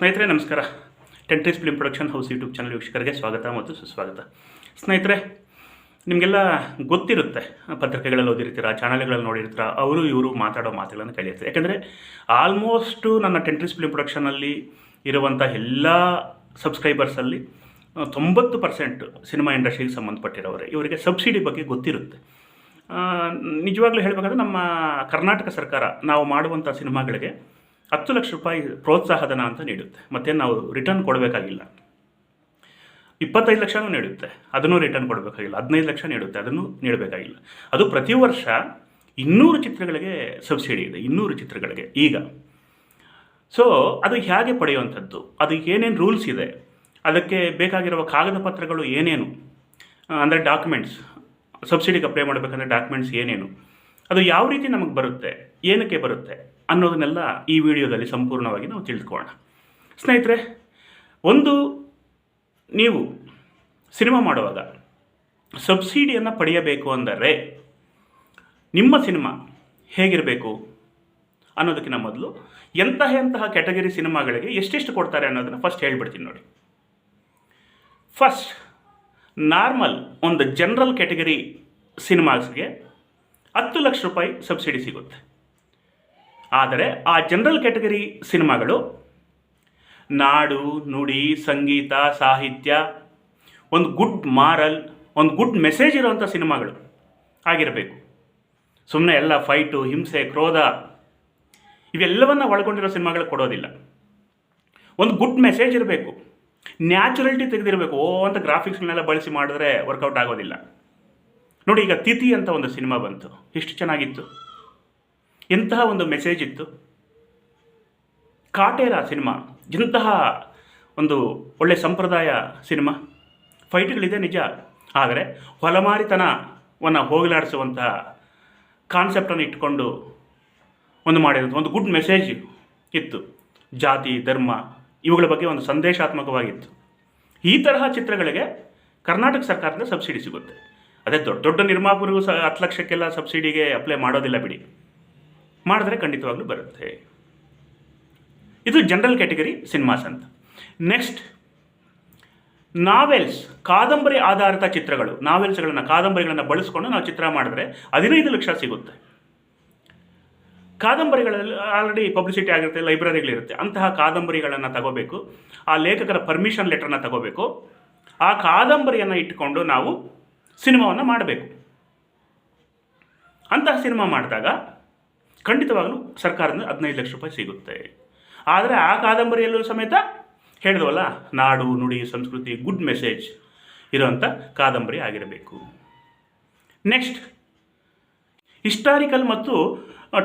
ಸ್ನೇಹಿತರೆ, ನಮಸ್ಕಾರ. Ten Trees film production house YouTube channel ವೀಕ್ಷಕರಿಗೆ ಸ್ವಾಗತ ಮತ್ತು ಸುಸ್ವಾಗತ. ಸ್ನೇಹಿತರೆ, ನಿಮಗೆಲ್ಲ ಗೊತ್ತಿರುತ್ತೆ, ಪತ್ರಿಕೆಗಳಲ್ಲಿ ಓದಿರ್ತೀರ, ಚಾನಲ್ಗಳಲ್ಲಿ ನೋಡಿರ್ತೀರ, ಅವರು ಇವರು ಮಾತಾಡೋ ಮಾತುಗಳನ್ನು ಕಲಿಯುತ್ತೆ. ಯಾಕೆಂದರೆ ಆಲ್ಮೋಸ್ಟು ನನ್ನ ಟೆಂಟ್ರೀಸ್ ಫಿಲ್ಮ್ ಪ್ರೊಡಕ್ಷನಲ್ಲಿ ಇರುವಂಥ ಎಲ್ಲ ಸಬ್ಸ್ಕ್ರೈಬರ್ಸಲ್ಲಿ ತೊಂಬತ್ತು ಪರ್ಸೆಂಟ್ ಸಿನಿಮಾ ಇಂಡಸ್ಟ್ರಿಗೆ ಸಂಬಂಧಪಟ್ಟಿರೋರೆ. ಇವರಿಗೆ ಸಬ್ಸಿಡಿ ಬಗ್ಗೆ ಗೊತ್ತಿರುತ್ತೆ. ನಿಜವಾಗ್ಲೂ ಹೇಳಬೇಕಾದ್ರೆ ನಮ್ಮ ಕರ್ನಾಟಕ ಸರ್ಕಾರ ನಾವು ಮಾಡುವಂಥ ಸಿನಿಮಾಗಳಿಗೆ ಹತ್ತು ಲಕ್ಷ ರೂಪಾಯಿ ಪ್ರೋತ್ಸಾಹಧನ ಅಂತ ನೀಡುತ್ತೆ. ಮತ್ತೆ ನಾವು ರಿಟರ್ನ್ ಕೊಡಬೇಕಾಗಿಲ್ಲ. ಇಪ್ಪತ್ತೈದು ಲಕ್ಷನೂ ನೀಡುತ್ತೆ. ಅದನ್ನು ರಿಟರ್ನ್ ಕೊಡಬೇಕಾಗಿಲ್ಲ. ಹದಿನೈದು ಲಕ್ಷ ನೀಡುತ್ತೆ. ಅದನ್ನು ನೀಡಬೇಕಾಗಿಲ್ಲ. ಅದು ಪ್ರತಿ ವರ್ಷ ಇನ್ನೂರು ಚಿತ್ರಗಳಿಗೆ ಸಬ್ಸಿಡಿ ಇದೆ. ಇನ್ನೂರು ಚಿತ್ರಗಳಿಗೆ. ಈಗ ಸೊ ಅದು ಹೇಗೆ ಪಡೆಯುವಂಥದ್ದು? ಅದಕ್ಕೆ ಏನೇನು ರೂಲ್ಸ್ ಇದೆ? ಅದಕ್ಕೆ ಬೇಕಾಗಿರುವ ಕಾಗದ ಪತ್ರಗಳು ಏನೇನು? ಅಂದರೆ ಡಾಕ್ಯುಮೆಂಟ್ಸ್ ಸಬ್ಸಿಡಿಗೆ ಅಪ್ಲೈ ಮಾಡಬೇಕಂದ್ರೆ ಡಾಕ್ಯುಮೆಂಟ್ಸ್ ಏನೇನು? ಅದು ಯಾವ ರೀತಿ ನಮಗೆ ಬರುತ್ತೆ? ಏನಕ್ಕೆ ಬರುತ್ತೆ? ಅನ್ನೋದನ್ನೆಲ್ಲ ಈ ವಿಡಿಯೋದಲ್ಲಿ ಸಂಪೂರ್ಣವಾಗಿ ನಾವು ತಿಳಿದುಕೊಳ್ಳೋಣ. ಸ್ನೇಹಿತರೆ, ಒಂದು ನೀವು ಸಿನಿಮಾ ಮಾಡುವಾಗ ಸಬ್ಸಿಡಿಯನ್ನು ಪಡೆಯಬೇಕು ಅಂದರೆ ನಿಮ್ಮ ಸಿನಿಮಾ ಹೇಗಿರಬೇಕು ಅನ್ನೋದಕ್ಕಿಂತ ಮೊದಲು ಎಂತಹ ಎಂತಹ ಕ್ಯಾಟಗರಿ ಸಿನಿಮಾಗಳಿಗೆ ಎಷ್ಟೆಷ್ಟು ಕೊಡ್ತಾರೆ ಅನ್ನೋದನ್ನು ಫಸ್ಟ್ ಹೇಳಿಬಿಡ್ತೀನಿ ನೋಡಿ. ಫಸ್ಟ್ ನಾರ್ಮಲ್ ಒಂದು ಜನರಲ್ ಕ್ಯಾಟಗರಿ ಸಿನಿಮಾಸ್ಗೆ ಹತ್ತು ಲಕ್ಷ ರೂಪಾಯಿ ಸಬ್ಸಿಡಿ ಸಿಗುತ್ತೆ. ಆದರೆ ಆ ಜನರಲ್ ಕ್ಯಾಟಗರಿ ಸಿನಿಮಾಗಳು ನಾಡು, ನುಡಿ, ಸಂಗೀತ, ಸಾಹಿತ್ಯ, ಒಂದು ಗುಡ್ ಮಾರಲ್ ಒಂದು ಗುಡ್ ಮೆಸೇಜ್ ಇರುವಂಥ ಸಿನಿಮಾಗಳು ಆಗಿರಬೇಕು. ಸುಮ್ಮನೆ ಎಲ್ಲ ಫೈಟು ಹಿಂಸೆ, ಕ್ರೋಧ, ಇವೆಲ್ಲವನ್ನು ಒಳಗೊಂಡಿರೋ ಸಿನಿಮಾಗಳು ಕೊಡೋದಿಲ್ಲ. ಒಂದು ಗುಡ್ ಮೆಸೇಜ್ ಇರಬೇಕು. ನ್ಯಾಚುರಲಿಟಿ ತೆಗೆದಿರಬೇಕು. ಓ, ಅಂತ ಗ್ರಾಫಿಕ್ಸ್ಗಳನ್ನೆಲ್ಲ ಬಳಸಿ ಮಾಡಿದ್ರೆ ವರ್ಕೌಟ್ ಆಗೋದಿಲ್ಲ. ನೋಡಿ ಈಗ ತಿಥಿ ಅಂತ ಒಂದು ಸಿನಿಮಾ ಬಂತು. ಎಷ್ಟು ಚೆನ್ನಾಗಿತ್ತು. ಎಂತಹ ಒಂದು ಮೆಸೇಜ್ ಇತ್ತು? ಕಾಟೇರ ಸಿನಿಮಾ ಎಂತಹ ಒಂದು ಒಳ್ಳೆ ಸಂಪ್ರದಾಯ ಸಿನಿಮಾ. ಫೈಟ್ಗಳಿದೆ ನಿಜ, ಆದರೆ ಹೊಲಮಾರಿತನವನ್ನು ಹೋಗಲಾಡಿಸುವಂತಹ ಕಾನ್ಸೆಪ್ಟನ್ನು ಇಟ್ಕೊಂಡು ಒಂದು ಮಾಡಿರೋದು ಒಂದು ಗುಡ್ ಮೆಸೇಜ್ ಇತ್ತು. ಜಾತಿ, ಧರ್ಮ, ಇವುಗಳ ಬಗ್ಗೆ ಒಂದು ಸಂದೇಶಾತ್ಮಕವಾಗಿತ್ತು. ಈ ತರಹ ಚಿತ್ರಗಳಿಗೆ ಕರ್ನಾಟಕ ಸರ್ಕಾರದಿಂದ ಸಬ್ಸಿಡಿ ಸಿಗುತ್ತೆ. ಅದೇ ದೊಡ್ಡ ದೊಡ್ಡ ನಿರ್ಮಾಪಕರಿಗೂ ಸಹ ಹತ್ತು ಲಕ್ಷಕ್ಕೆಲ್ಲ ಸಬ್ಸಿಡಿಗೆ ಅಪ್ಲೈ ಮಾಡೋದಿಲ್ಲ ಬಿಡಿ. ಮಾಡಿದ್ರೆ ಖಂಡಿತವಾಗ್ಲೂ ಬರುತ್ತೆ. ಇದು ಜನರಲ್ ಕ್ಯಾಟಗರಿ ಸಿನಿಮಾಸ್ ಅಂತ. ನೆಕ್ಸ್ಟ್ ನಾವೆಲ್ಸ್ ಕಾದಂಬರಿ ಆಧಾರಿತ ಚಿತ್ರಗಳು. ನಾವೆಲ್ಸ್ಗಳನ್ನು ಕಾದಂಬರಿಗಳನ್ನು ಬಳಸ್ಕೊಂಡು ನಾವು ಚಿತ್ರ ಮಾಡಿದ್ರೆ ಹದಿನೈದು ಲಕ್ಷ ಸಿಗುತ್ತೆ. ಕಾದಂಬರಿಗಳಲ್ಲಿ ಆಲ್ರೆಡಿ ಪಬ್ಲಿಸಿಟಿ ಆಗಿರುತ್ತೆ ಲೈಬ್ರರಿಗಳಿರುತ್ತೆ ಅಂತಹ ಕಾದಂಬರಿಗಳನ್ನು ತಗೋಬೇಕು. ಆ ಲೇಖಕರ ಪರ್ಮಿಷನ್ ಲೆಟರ್ನ ತಗೋಬೇಕು. ಆ ಕಾದಂಬರಿಯನ್ನು ಇಟ್ಟುಕೊಂಡು ನಾವು ಸಿನಿಮಾವನ್ನು ಮಾಡಬೇಕು. ಅಂತಹ ಸಿನಿಮಾ ಮಾಡಿದಾಗ ಖಂಡಿತವಾಗಲೂ ಸರ್ಕಾರದಿಂದ ಹದಿನೈದು ಲಕ್ಷ ರೂಪಾಯಿ ಸಿಗುತ್ತೆ. ಆದರೆ ಆ ಕಾದಂಬರಿಯಲ್ಲೂ ಸಮೇತ ಹೇಳಿದವಲ್ಲ, ನಾಡು, ನುಡಿ, ಸಂಸ್ಕೃತಿ, ಗುಡ್ ಮೆಸೇಜ್ ಇರೋಂಥ ಕಾದಂಬರಿ ಆಗಿರಬೇಕು. ನೆಕ್ಸ್ಟ್, ಹಿಸ್ಟಾರಿಕಲ್ ಮತ್ತು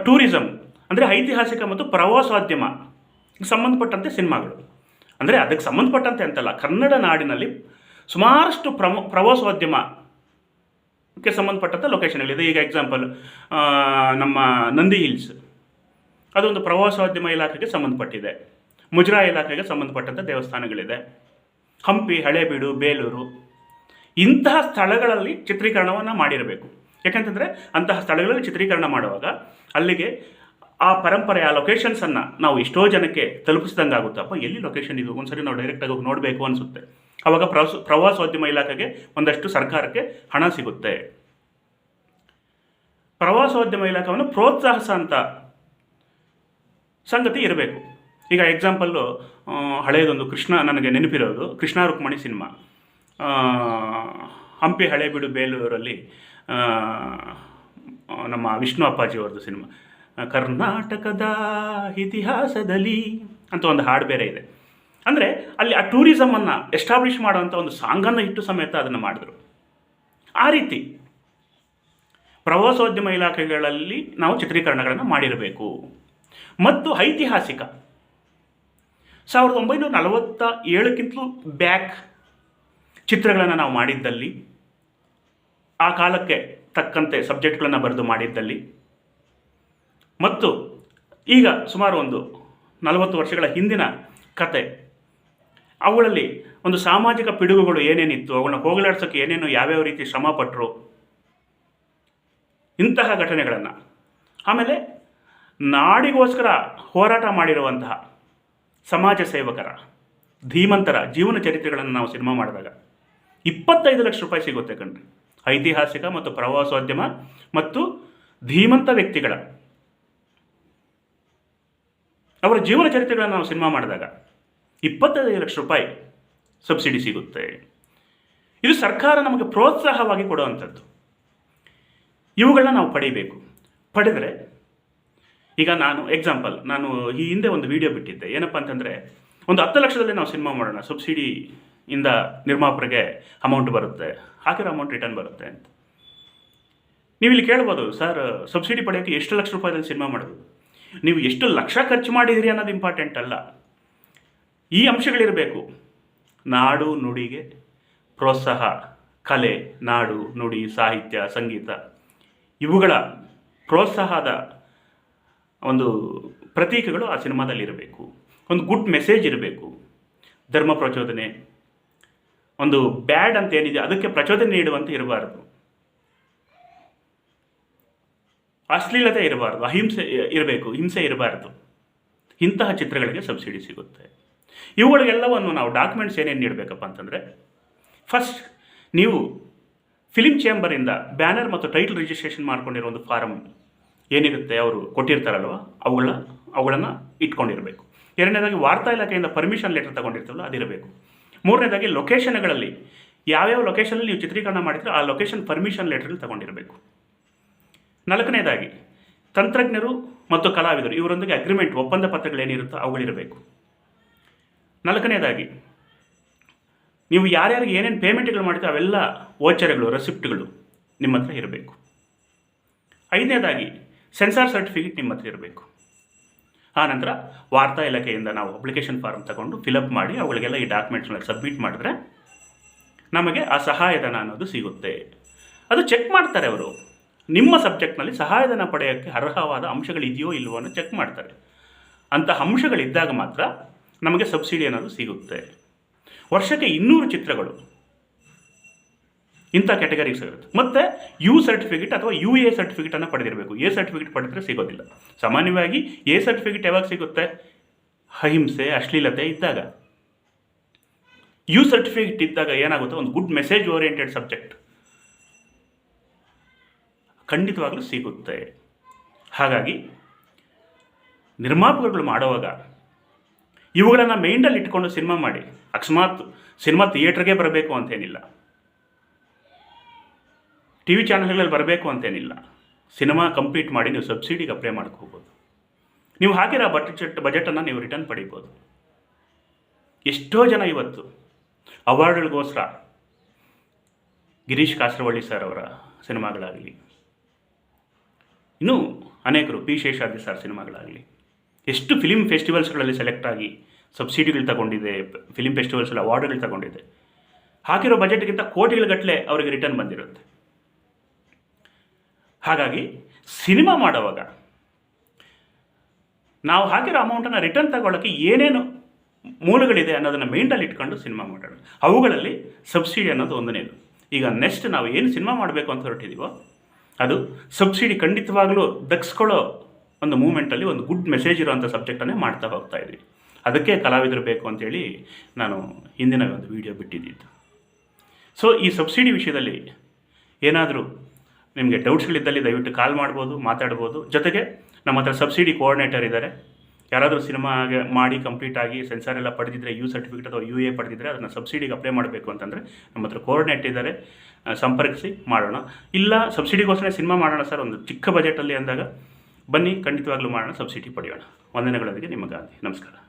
ಟೂರಿಸಮ್ ಅಂದರೆ ಐತಿಹಾಸಿಕ ಮತ್ತು ಪ್ರವಾಸೋದ್ಯಮ ಸಂಬಂಧಪಟ್ಟಂತೆ ಸಿನಿಮಾಗಳು. ಅಂದರೆ ಅದಕ್ಕೆ ಸಂಬಂಧಪಟ್ಟಂತೆ ಅಂತಲ್ಲ, ಕನ್ನಡ ನಾಡಿನಲ್ಲಿ ಸುಮಾರಷ್ಟು ಪ್ರಮ ಪ್ರವಾಸೋದ್ಯಮಕ್ಕೆ ಸಂಬಂಧಪಟ್ಟಂಥ ಲೊಕೇಶನ್ಗಳಿದೆ ಈಗ ಎಕ್ಸಾಂಪಲ್ ನಮ್ಮ ನಂದಿ ಹಿಲ್ಸ್ ಅದೊಂದು ಪ್ರವಾಸೋದ್ಯಮ ಇಲಾಖೆಗೆ ಸಂಬಂಧಪಟ್ಟಿದೆ. ಮುಜರಾ ಇಲಾಖೆಗೆ ಸಂಬಂಧಪಟ್ಟಂಥ ದೇವಸ್ಥಾನಗಳಿದೆ. ಹಂಪಿ, ಹಳೇಬೀಡು, ಬೇಲೂರು, ಇಂತಹ ಸ್ಥಳಗಳಲ್ಲಿ ಚಿತ್ರೀಕರಣವನ್ನು ಮಾಡಿರಬೇಕು. ಯಾಕಂತಂದರೆ ಅಂತಹ ಸ್ಥಳಗಳಲ್ಲಿ ಚಿತ್ರೀಕರಣ ಮಾಡುವಾಗ ಅಲ್ಲಿಗೆ ಆ ಪರಂಪರೆ, ಆ ಲೊಕೇಶನ್ಸನ್ನು ನಾವು ಎಷ್ಟೋ ಜನಕ್ಕೆ ತಲುಪಿಸಿದಂಗೆ ಆಗುತ್ತಪ್ಪ ಎಲ್ಲಿ ಲೊಕೇಶನ್ ಇದು? ಒಂದ್ಸರಿ ನಾವು ಡೈರೆಕ್ಟಾಗಿ ಹೋಗಿ ನೋಡಬೇಕು ಅನಿಸುತ್ತೆ. ಆವಾಗ ಪ್ರವಾಸ, ಪ್ರವಾಸೋದ್ಯಮ ಇಲಾಖೆಗೆ ಒಂದಷ್ಟು ಸರ್ಕಾರಕ್ಕೆ ಹಣ ಸಿಗುತ್ತೆ. ಪ್ರವಾಸೋದ್ಯಮ ಇಲಾಖೆಯನ್ನು ಪ್ರೋತ್ಸಾಹಿಸೋಂಥ ಸಂಗತಿ ಇರಬೇಕು. ಈಗ ಎಕ್ಸಾಂಪಲ್ಲು ಹಳೆಯದೊಂದು ಕೃಷ್ಣ ನನಗೆ ನೆನಪಿರೋದು. ಕೃಷ್ಣ ರುಕ್ಮಣಿ ಸಿನಿಮಾ. ಹಂಪಿ ಹಳೇಬೀಡು ಬೇಲೂರಲ್ಲಿ ನಮ್ಮ ವಿಷ್ಣು ಅಪ್ಪಾಜಿಯವ್ರದ್ದು ಸಿನಿಮಾ. ಕರ್ನಾಟಕದ ಇತಿಹಾಸದಲ್ಲಿ ಅಂತ ಒಂದು ಹಾಡು ಬೇರೆ ಇದೆ. ಅಂದರೆ ಅಲ್ಲಿ ಆ ಟೂರಿಸಮನ್ನು ಎಸ್ಟಾಬ್ಲಿಷ್ ಮಾಡುವಂಥ ಒಂದು ಸಾಂಗನ್ನು ಇಟ್ಟು ಸಮೇತ ಅದನ್ನು ಮಾಡಿದ್ರು. ಆ ರೀತಿ ಪ್ರವಾಸೋದ್ಯಮ ಇಲಾಖೆಗಳಲ್ಲಿ ನಾವು ಚಿತ್ರೀಕರಣಗಳನ್ನು ಮಾಡಿರಬೇಕು. ಮತ್ತು ಐತಿಹಾಸಿಕ ಸಾವಿರದ ಒಂಬೈನೂರ ನಲವತ್ತ ಏಳಕ್ಕಿಂತಲೂ ಬ್ಯಾಕ್ ಚಿತ್ರಗಳನ್ನು ನಾವು ಮಾಡಿದ್ದಲ್ಲಿ, ಆ ಕಾಲಕ್ಕೆ ತಕ್ಕಂತೆ ಸಬ್ಜೆಕ್ಟ್ಗಳನ್ನು ಬರೆದು ಮಾಡಿದ್ದಲ್ಲಿ, ಮತ್ತು ಈಗ ಸುಮಾರು ಒಂದು ನಲವತ್ತು ವರ್ಷಗಳ ಹಿಂದಿನ ಕತೆ ಅವುಗಳಲ್ಲಿ ಒಂದು ಸಾಮಾಜಿಕ ಪಿಡುಗುಗಳು ಏನೇನಿತ್ತು, ಅವುಗಳನ್ನ ಹೋಗಲಾಡ್ಸೋಕ್ಕೆ ಏನೇನು ಯಾವ್ಯಾವ ರೀತಿ ಶ್ರಮ ಪಟ್ಟರು ಇಂತಹ ಘಟನೆಗಳನ್ನು. ಆಮೇಲೆ ನಾಡಿಗೋಸ್ಕರ ಹೋರಾಟ ಮಾಡಿರುವಂತಹ ಸಮಾಜ ಸೇವಕರ, ಧೀಮಂತರ ಜೀವನ ಚರಿತ್ರೆಗಳನ್ನು ನಾವು ಸಿನಿಮಾ ಮಾಡಿದಾಗ ಇಪ್ಪತ್ತೈದು ಲಕ್ಷ ರೂಪಾಯಿ ಸಿಗುತ್ತೆ ಕಣ್ರಿ. ಐತಿಹಾಸಿಕ ಮತ್ತು ಪ್ರವಾಸೋದ್ಯಮ ಮತ್ತು ಧೀಮಂತ ವ್ಯಕ್ತಿಗಳ. ಅವರ ಜೀವನ ಚರಿತ್ರೆಗಳನ್ನು ನಾವು ಸಿನಿಮಾ ಮಾಡಿದಾಗ ಇಪ್ಪತ್ತೈದು ಲಕ್ಷ ರೂಪಾಯಿ ಸಬ್ಸಿಡಿ ಸಿಗುತ್ತೆ. ಇದು ಸರ್ಕಾರ ನಮಗೆ ಪ್ರೋತ್ಸಾಹವಾಗಿ ಕೊಡುವಂಥದ್ದು. ಇವುಗಳನ್ನ ನಾವು ಪಡಿಬೇಕು. ಪಡೆದರೆ, ಈಗ ನಾನು ಎಕ್ಸಾಂಪಲ್ ನಾನು ಈ ಹಿಂದೆ ಒಂದು ವಿಡಿಯೋ ಬಿಟ್ಟಿದ್ದೆ. ಏನಪ್ಪ ಅಂತಂದರೆ, ಒಂದು ಹತ್ತು ಲಕ್ಷದಲ್ಲಿ ನಾವು ಸಿನಿಮಾ ಮಾಡೋಣ, ಸಬ್ಸಿಡಿ ಇಂದ ನಿರ್ಮಾಪಕರಿಗೆ ಅಮೌಂಟ್ ಬರುತ್ತೆ. ಹಾಕಿರೋ ಅಮೌಂಟ್ ರಿಟರ್ನ್ ಬರುತ್ತೆ ಅಂತ. ನೀವು ಇಲ್ಲಿ ಕೇಳ್ಬೋದು, ಸರ್, ಸಬ್ಸಿಡಿ ಪಡೆಯೋಕ್ಕೆ ಎಷ್ಟು ಲಕ್ಷ ರೂಪಾಯಿದಲ್ಲಿ ಸಿನಿಮಾ ಮಾಡೋದು? ನೀವು ಎಷ್ಟು ಲಕ್ಷ ಖರ್ಚು ಮಾಡಿದಿರಿ ಅನ್ನೋದು ಇಂಪಾರ್ಟೆಂಟ್ ಅಲ್ಲ. ಈ ಅಂಶಗಳಿರಬೇಕು. ನಾಡು, ನುಡಿಗೆ ಪ್ರೋತ್ಸಾಹ, ಕಲೆ, ನಾಡು, ನುಡಿ, ಸಾಹಿತ್ಯ, ಸಂಗೀತ, ಇವುಗಳ ಪ್ರೋತ್ಸಾಹದ ಒಂದು ಪ್ರತೀಕಗಳು ಆ ಸಿನಿಮಾದಲ್ಲಿರಬೇಕು. ಒಂದು ಗುಡ್ ಮೆಸೇಜ್ ಇರಬೇಕು. ಧರ್ಮ ಪ್ರಚೋದನೆ, ಒಂದು ಬ್ಯಾಡ್ ಅಂತ ಏನಿದೆ ಅದಕ್ಕೆ ಪ್ರಚೋದನೆ ನೀಡುವಂತೆ ಇರಬಾರದು. ಅಶ್ಲೀಲತೆ ಇರಬಾರ್ದು, ಅಹಿಂಸೆ ಇರಬೇಕು, ಹಿಂಸೆ ಇರಬಾರ್ದು. ಇಂತಹ ಚಿತ್ರಗಳಿಗೆ ಸಬ್ಸಿಡಿ ಸಿಗುತ್ತೆ. ಇವುಗಳಿಗೆಲ್ಲವನ್ನು ನಾವು ಡಾಕ್ಯುಮೆಂಟ್ಸ್ ಏನೇನು ನೀಡಬೇಕಪ್ಪ ಅಂತಂದರೆ ಫಸ್ಟ್ ನೀವು ಫಿಲಿಮ್ ಚೇಂಬರಿಂದ ಬ್ಯಾನರ್ ಮತ್ತು ಟೈಟಲ್ ರಿಜಿಸ್ಟ್ರೇಷನ್ ಮಾಡ್ಕೊಂಡಿರೋ ಒಂದು ಫಾರಮ್ ಏನಿರುತ್ತೆ ಅವರು ಕೊಟ್ಟಿರ್ತಾರಲ್ವ, ಅವುಗಳ, ಅವುಗಳನ್ನು ಇಟ್ಕೊಂಡಿರಬೇಕು. ಎರಡನೇದಾಗಿ ವಾರ್ತಾ ಇಲಾಖೆಯಿಂದ ಪರ್ಮಿಷನ್ ಲೆಟರ್ ತಗೊಂಡಿರ್ತೀವಲ್ಲ, ಅದಿರಬೇಕು. ಮೂರನೇದಾಗಿ ಲೊಕೇಶನ್ಗಳಲ್ಲಿ ಯಾವ್ಯಾವ ಲೊಕೇಶನಲ್ಲಿ ನೀವು ಚಿತ್ರೀಕರಣ ಮಾಡಿದ್ರೆ ಆ ಲೊಕೇಶನ್ ಪರ್ಮಿಷನ್ ಲೆಟರ್ ತಗೊಂಡಿರಬೇಕು. ನಾಲ್ಕನೇದಾಗಿ, ತಂತ್ರಜ್ಞರು ಮತ್ತು ಕಲಾವಿದರು, ಇವರೊಂದಿಗೆ ಅಗ್ರಿಮೆಂಟ್ ಒಪ್ಪಂದ ಪತ್ರಗಳೇನಿರುತ್ತೋ ಅವುಗಳಿರಬೇಕು. ನಾಲ್ಕನೇದಾಗಿ, ನೀವು ಯಾರ್ಯಾರಿಗೆ ಏನೇನು ಪೇಮೆಂಟ್ಗಳು ಮಾಡ್ತೀವಿ ಅವೆಲ್ಲ ವೋಚರ್ಗಳು ರೆಸಿಪ್ಟ್ಗಳು ನಿಮ್ಮ ಹತ್ರ ಇರಬೇಕು. ಐದನೇದಾಗಿ ಸೆನ್ಸಾರ್ ಸರ್ಟಿಫಿಕೇಟ್ ನಿಮ್ಮ ಹತ್ರ ಇರಬೇಕು. ಆನಂತರ ವಾರ್ತಾ ಇಲಾಖೆಯಿಂದ ನಾವು ಅಪ್ಲಿಕೇಶನ್ ಫಾರ್ಮ್ ತಗೊಂಡು ಫಿಲಪ್ ಮಾಡಿ ಅವುಗಳಿಗೆಲ್ಲ ಈ ಡಾಕ್ಯುಮೆಂಟ್ಸ್ನ ಸಬ್ಮಿಟ್ ಮಾಡಿದ್ರೆ ನಮಗೆ ಆ ಸಹಾಯಧನ ಅನ್ನೋದು ಸಿಗುತ್ತೆ. ಅದು ಚೆಕ್ ಮಾಡ್ತಾರೆ ಅವರು. ನಿಮ್ಮ ಸಬ್ಜೆಕ್ಟ್ನಲ್ಲಿ ಸಹಾಯಧನ ಪಡೆಯೋಕ್ಕೆ ಅರ್ಹವಾದ ಅಂಶಗಳಿದೆಯೋ ಇಲ್ಲವೋ ಅನ್ನೋ ಚೆಕ್ ಮಾಡ್ತಾರೆ. ಅಂಥ ಅಂಶಗಳಿದ್ದಾಗ ಮಾತ್ರ ನಮಗೆ ಸಬ್ಸಿಡಿ ಅನ್ನೋದು ಸಿಗುತ್ತೆ. ವರ್ಷಕ್ಕೆ ಇನ್ನೂರು ಚಿತ್ರಗಳು. ಇಂಥ ಕ್ಯಾಟಗರಿಗೆ ಸಿಗುತ್ತೆ ಮತ್ತು ಯು ಸರ್ಟಿಫಿಕೇಟ್ ಅಥವಾ ಯು ಎ ಸರ್ಟಿಫಿಕೇಟನ್ನು ಪಡೆದಿರಬೇಕು. ಎ ಸರ್ಟಿಫಿಕೇಟ್ ಪಡೆದರೆ ಸಿಗೋದಿಲ್ಲ. ಸಾಮಾನ್ಯವಾಗಿ ಎ ಸರ್ಟಿಫಿಕೇಟ್ ಯಾವಾಗ ಸಿಗುತ್ತೆ? ಅಹಿಂಸೆ, ಅಶ್ಲೀಲತೆ ಇದ್ದಾಗ. ಯು ಸರ್ಟಿಫಿಕೇಟ್ ಇದ್ದಾಗ ಏನಾಗುತ್ತೆ? ಒಂದು ಗುಡ್ ಮೆಸೇಜ್ ಓರಿಯೆಂಟೆಡ್ ಸಬ್ಜೆಕ್ಟ್. ಖಂಡಿತವಾಗಲೂ ಸಿಗುತ್ತೆ. ಹಾಗಾಗಿ ನಿರ್ಮಾಪಕರುಗಳು ಮಾಡುವಾಗ ಇವುಗಳನ್ನು ಮೈಂಡಲ್ಲಿ ಇಟ್ಕೊಂಡು ಸಿನಿಮಾ ಮಾಡಿ. ಅಕಸ್ಮಾತ್ ಸಿನಿಮಾ ಥಿಯೇಟ್ರಿಗೆ ಬರಬೇಕು ಅಂತೇನಿಲ್ಲ. ಟಿ ವಿ ಚಾನಲ್ಗಳಲ್ಲಿ ಬರಬೇಕು ಅಂತೇನಿಲ್ಲ. ಸಿನಿಮಾ ಕಂಪ್ಲೀಟ್ ಮಾಡಿ ನೀವು ಸಬ್ಸಿಡಿಗೆ ಅಪ್ಲೈ ಮಾಡ್ಕೋಬೋದು ನೀವು ಹಾಕಿರೋ ಬಜೆಟ್ ಬಜೆಟನ್ನು ನೀವು ರಿಟರ್ನ್ ಪಡಿಬೋದು. ಎಷ್ಟೋ ಜನ ಇವತ್ತು ಅವಾರ್ಡ್ಗಳಿಗೋಸ್ಕರ ಗಿರೀಶ್ ಕಾಸರವಳ್ಳಿ ಸರ್ ಅವರ ಸಿನಿಮಾಗಳಾಗಲಿ ಇನ್ನೂ ಅನೇಕರು ಪಿ ಶೇಷಾದ್ರಿ ಸರ್ ಸಿನಿಮಾಗಳಾಗಲಿ ಎಷ್ಟು ಫಿಲಿಮ್ ಫೆಸ್ಟಿವಲ್ಸ್ಗಳಲ್ಲಿ ಸೆಲೆಕ್ಟ್ ಆಗಿ ಸಬ್ಸಿಡಿಗಳು ತಗೊಂಡಿದೆ ಫಿಲಿಮ್ ಫೆಸ್ಟಿವಲ್ಸಲ್ಲಿ ಅವಾರ್ಡ್ಗಳು ತಗೊಂಡಿದೆ. ಹಾಕಿರೋ ಬಜೆಟ್ಗಿಂತ ಕೋಟಿಗಳ ಅವರಿಗೆ ರಿಟರ್ನ್ ಬಂದಿರುತ್ತೆ. ಹಾಗಾಗಿ ಸಿನಿಮಾ ಮಾಡುವಾಗ ನಾವು ಹಾಕಿರೋ ಅಮೌಂಟನ್ನು ರಿಟರ್ನ್ ತಗೊಳ್ಳೋಕ್ಕೆ ಏನೇನು ಮೂಲಗಳಿದೆ ಅನ್ನೋದನ್ನು ಮೈಂಡಲ್ಲಿ ಇಟ್ಕೊಂಡು ಸಿನಿಮಾ ಮಾಡೋಣ. ಅವುಗಳಲ್ಲಿ ಸಬ್ಸಿಡಿ ಅನ್ನೋದು ಒಂದನೇದು. ಈಗ ನೆಕ್ಸ್ಟ್ ನಾವು ಏನು ಸಿನಿಮಾ ಮಾಡಬೇಕು ಅಂತ ಹೊರಟಿದ್ದೀವೋ ಅದು ಸಬ್ಸಿಡಿ ಖಂಡಿತವಾಗಲೂ ದಕ್ಸ್ಕೊಳ್ಳೋ ಒಂದು ಮೂಮೆಂಟಲ್ಲಿ ಒಂದು ಗುಡ್ ಮೆಸೇಜ್ ಇರೋವಂಥ ಸಬ್ಜೆಕ್ಟನ್ನೇ ಮಾಡ್ತಾ ಹೋಗ್ತಾ ಇದ್ವಿ. ಅದಕ್ಕೆ ಕಲಾವಿದರು ಬೇಕು ಅಂತೇಳಿ ನಾನು ಹಿಂದಿನ ಒಂದು ವಿಡಿಯೋ ಬಿಟ್ಟಿದ್ದಿದ್ದು. ಸೊ ಈ ಸಬ್ಸಿಡಿ ವಿಷಯದಲ್ಲಿ ಏನಾದರೂ ನಿಮಗೆ ಡೌಟ್ಸ್ಗಳಿದ್ದಲ್ಲಿ ದಯವಿಟ್ಟು ಕಾಲ್ ಮಾಡ್ಬೋದು, ಮಾತಾಡ್ಬೋದು. ಜೊತೆಗೆ ನಮ್ಮ ಹತ್ರ ಸಬ್ಸಿಡಿ ಕೋಆರ್ಡಿನೇಟರ್ ಇದ್ದಾರೆ. ಯಾರಾದರೂ ಸಿನಿಮಾಗೆ ಮಾಡಿ ಕಂಪ್ಲೀಟ್ ಆಗಿ ಸೆನ್ಸಾರ್ ಎಲ್ಲ ಪಡೆದಿದ್ದರೆ ಯು ಸರ್ಟಿಫಿಕೇಟ್ ಅಥವಾ ಯು ಎ ಪಡೆದಿದ್ದರೆ ಅದನ್ನು ಸಬ್ಸಿಡಿಗೆ ಅಪ್ಲೈ ಮಾಡಬೇಕು ಅಂತಂದರೆ ನಮ್ಮ ಹತ್ರ ಕೋಆರ್ಡಿನೇಟ್ ಇದ್ದಾರೆ. ಸಂಪರ್ಕಿಸಿ ಮಾಡೋಣ. ಇಲ್ಲ ಸಬ್ಸಿಡಿಗೋಸ್ಕರ ಸಿನಿಮಾ ಮಾಡೋಣ ಸರ್, ಒಂದು ಚಿಕ್ಕ ಬಜೆಟಲ್ಲಿ ಅಂದಾಗ ಬನ್ನಿ ಖಂಡಿತವಾಗ್ಲೂ ಮಾಡೋಣ ಸಬ್ಸಿಡಿ ಪಡೆಯೋಣ. ವಂದನೆಗಳೊಂದಿಗೆ ನಿಮ್ಮ ಗಾಂಧಿ. ನಮಸ್ಕಾರ.